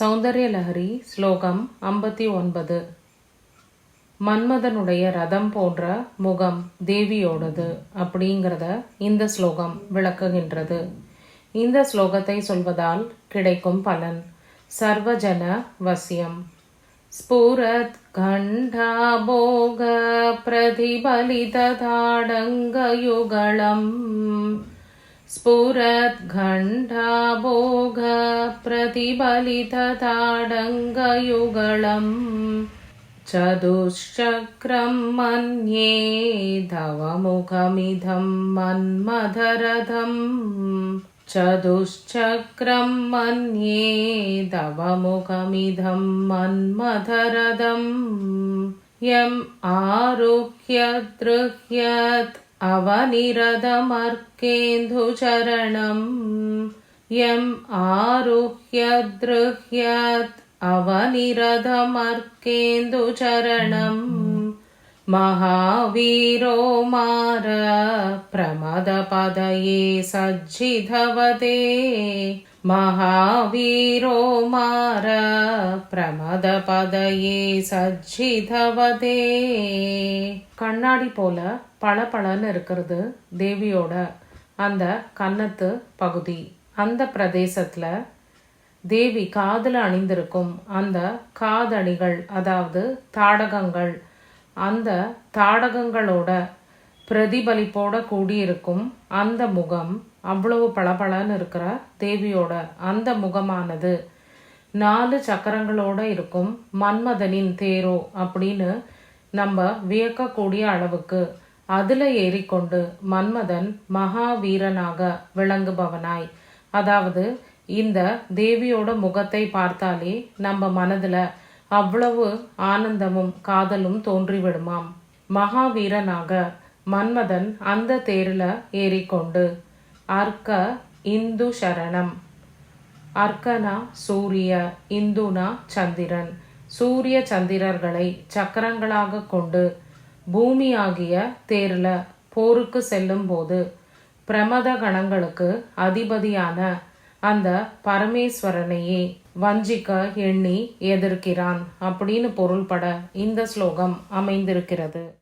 சௌந்தர்யலஹரி ஸ்லோகம் ஐம்பத்தி ஒன்பது. மன்மதனுடைய ரதம் போன்ற முகம் தேவியோடது அப்படிங்கிறத இந்த ஸ்லோகம் விளக்குகின்றது. இந்த ஸ்லோகத்தை சொல்வதால் கிடைக்கும் பலன். சர்வஜன வசியம். ஸ்புரத் स्फुरद् चतुश्चक्रं मन्ये धवमुखमिधं मन्मधरधम् चतुश्चक्रं मन्ये दवमुखमिधं मन्मथरदम् यम् आरुह्य दृह्यत् अवनिरदमर्केन्दुचरणम् यम् आरुह्य दृह्यत् अवनिरदमर्केन्दुचरणम् महावीरो मार प्रमदपदये सज्जिधवते महावीरो मार பிரமதபதயே சஜ்ஜிதவதே கண்ணாடி போல பளபளன்னு இருக்கிறது தேவியோட அந்த கன்னத்து பகுதி அந்த பிரதேசத்துல தேவி காதுல அணிந்திருக்கும் அந்த காதணிகள் அதாவது தாடகங்கள் அந்த தாடகங்களோட பிரதிபலிப்போட கூடியிருக்கும் அந்த முகம் அவ்வளவு பளபளன்னு இருக்கிற தேவியோட அந்த முகமானது. நாலு சக்கரங்களோட இருக்கும் மன்மதனின் தேரோ அப்படின்னு நம்ம வியக்கக்கூடிய அளவுக்கு அதுல ஏறிக்கொண்டு மன்மதன் மகாவீரனாக விளங்குபவனாய். அதாவது இந்த தேவியோட முகத்தை பார்த்தாலே நம்ம மனதுல அவ்வளவு ஆனந்தமும் காதலும் தோன்றிவிடுமாம். மகாவீரனாக மன்மதன் அந்த தேரில் ஏறிக்கொண்டு அர்க்க இந்து சரணம். அர்க்கனா சூரிய இந்துனா சந்திரன். சூரிய சந்திரர்களை சக்கரங்களாக கொண்டு பூமியாகிய தேர்ல போருக்கு செல்லும் போது பிரமத கணங்களுக்கு அதிபதியான அந்த பரமேஸ்வரனையே வஞ்சிக்க எண்ணி எதிர்க்கிறான் அப்படின்னு பொருள்பட இந்த ஸ்லோகம் அமைந்திருக்கிறது.